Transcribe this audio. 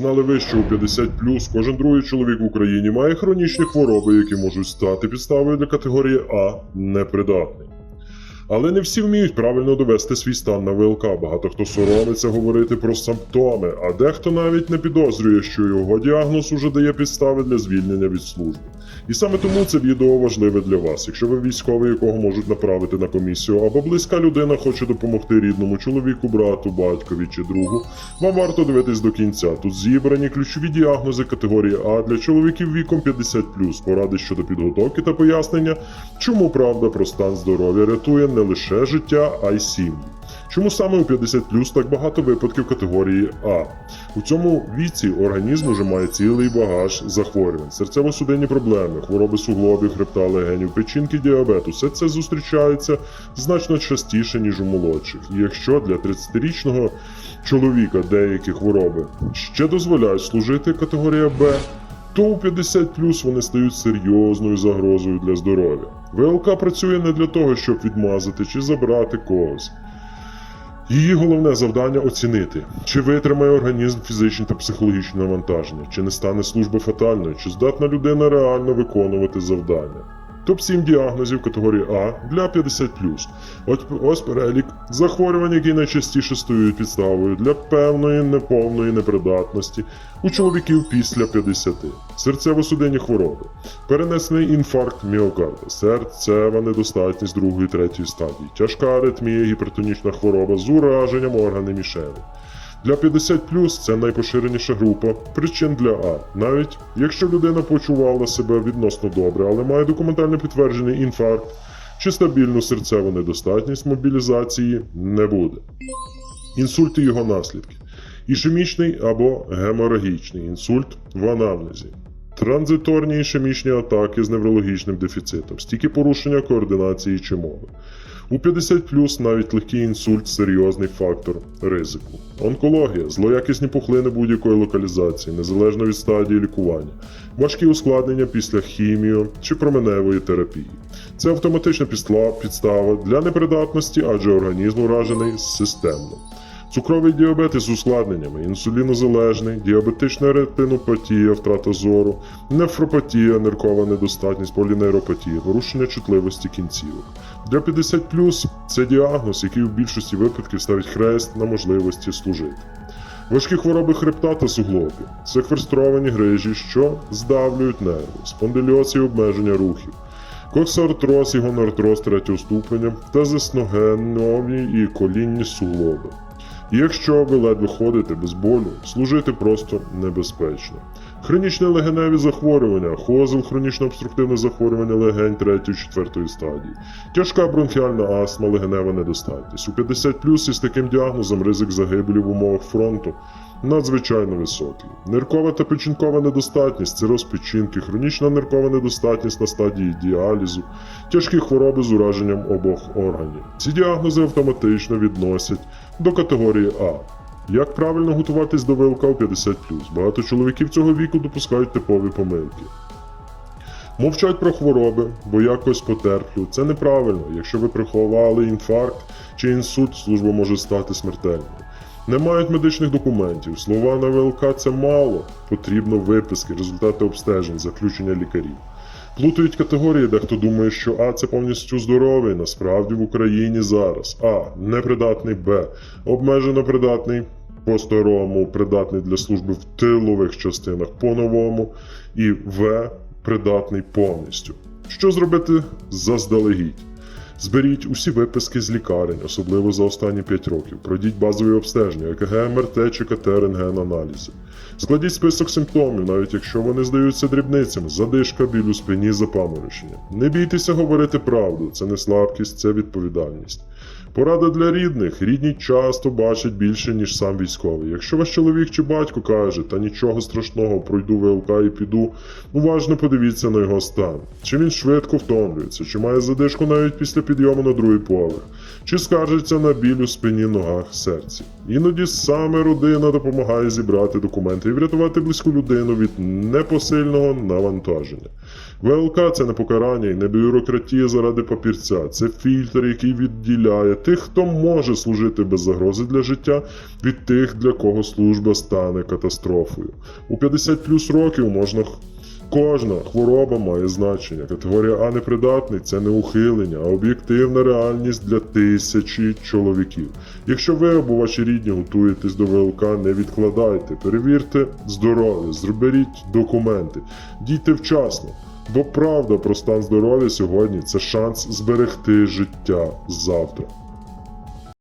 Знали ви, що у 50 кожен другий чоловік в Україні має хронічні хвороби, які можуть стати підставою для категорії А непридатний. Але не всі вміють правильно довести свій стан на ВЛК. Багато хто соромиться говорити про симптоми, а дехто навіть не підозрює, що його діагноз уже дає підстави для звільнення від служби. І саме тому це відео важливе для вас. Якщо ви військовий, якого можуть направити на комісію, або близька людина хоче допомогти рідному чоловіку, брату, батькові чи другу, вам варто дивитись до кінця. Тут зібрані ключові діагнози категорії А для чоловіків віком 50+, поради щодо підготовки та пояснення, чому правда про стан здоров'я рятує не лише життя, а й сім'ї. Чому саме у 50 так багато випадків категорії А? У цьому віці організм уже має цілий багаж захворювань, серцево-судинні проблеми, хвороби суглобів, хребта, легенів, печінки, діабету. Все це зустрічається значно частіше, ніж у молодших. І якщо для 30-річного чоловіка деякі хвороби ще дозволяють служити категорія Б, то у 50 вони стають серйозною загрозою для здоров'я. ВЛК працює не для того, щоб відмазати чи забрати когось. Її головне завдання оцінити, чи витримає організм фізичне та психологічне навантаження, чи не стане служба фатальною, чи здатна людина реально виконувати завдання. Топ-7 діагнозів категорії А для 50 От ось перелік захворювань, які найчастіше стають підставою для певної неповної непридатності у чоловіків після 50. Серцево-судинні хвороби, перенесений інфаркт міокарда, серцева недостатність другої третьої стадії, тяжка аритмія, гіпертонічна хвороба з ураженням органи мішені. Для 50 це найпоширеніша група причин для А. Навіть якщо людина почувала себе відносно добре, але має документально підтверджений інфаркт чи стабільну серцеву недостатність мобілізації не буде. Інсульт і його наслідки. Ішемічний або геморагічний інсульт в анамнезі. Транзиторні ішемічні атаки з неврологічним дефіцитом, стільки порушення координації чи мови. У 50 навіть легкий інсульт серйозний фактор ризику. Онкологія, злоякісні пухлини будь-якої локалізації, незалежно від стадії лікування, важкі ускладнення після хіміо чи променевої терапії. Це автоматична підстава- підстава для непридатності, адже організм уражений системно. Цукровий діабет із ускладненнями, інсулінозалежний, діабетична ретинопатія, втрата зору, нефропатія, ниркова недостатність, полінейропатія, порушення чутливості кінцівок. Для 50 це діагноз, який у більшості випадків ставить хрест на можливості служити. Важкі хвороби хребта та суглобів, секвестровані грижі, що здавлюють нерви, спондильоз і обмеження рухів, коксартроз і гонартроз третього ступеня та засногенові і колінні суглоби. Якщо ви ледве ходите без болю, служити просто небезпечно. Хронічне легеневі захворювання, хозел, хронічно обструктивне захворювання легень 3-4 стадії, тяжка бронхіальна астма, легенева недостатність. У 50 із таким діагнозом ризик загибелі в умовах фронту надзвичайно високий. Ниркова та печінкова недостатність, цироз печінки, хронічна ниркова недостатність на стадії діалізу, тяжкі хвороби з ураженням обох органів. Ці діагнози автоматично відносять до категорії А. Як правильно готуватись до ВЛК у 50 Багато чоловіків цього віку допускають типові помилки. Мовчать про хвороби, бо якось потерплю. Це неправильно. Якщо ви приховали інфаркт чи інсульт, служба може стати смертельною. Не мають медичних документів. Слова на ВЛК це мало. Потрібно виписки, результати обстежень, заключення лікарів. Плутають категорії, дехто думає, що А це повністю здоровий. Насправді в Україні зараз А непридатний, Б обмежено придатний по старому, придатний для служби в тилових частинах по-новому, і В придатний повністю. Що зробити заздалегідь? Зберіть усі виписки з лікарень, особливо за останні 5 років. Пройдіть базові обстеження, ЕКГ, МРТ чи КТ, рентген аналізи. Складіть список симптомів, навіть якщо вони здаються дрібницями, задишка, біль у спині, запаморочення. Не бійтеся говорити правду, це не слабкість, це відповідальність. Порада для рідних. Рідні часто бачать більше, ніж сам військовий. Якщо ваш чоловік чи батько каже, та нічого страшного, пройду ВЛК і піду, уважно подивіться на його стан. Чи він швидко втомлюється, чи має задишку навіть після підйому на другий поверх, чи скаржиться на біль у спині, ногах, серці. Іноді саме родина допомагає зібрати документи і врятувати близьку людину від непосильного навантаження. ВЛК це не покарання і не бюрократія заради папірця, це фільтр, який відділяє тих, хто може служити без загрози для життя, від тих, для кого служба стане катастрофою. У 50 плюс років можна Кожна хвороба має значення. Категорія А непридатний це не ухилення, а об'єктивна реальність для тисячі чоловіків. Якщо ви або ваші рідні готуєтесь до ВЛК, не відкладайте, перевірте здоров'я, зробіть документи, дійте вчасно. Бо правда про стан здоров'я сьогодні це шанс зберегти життя завтра.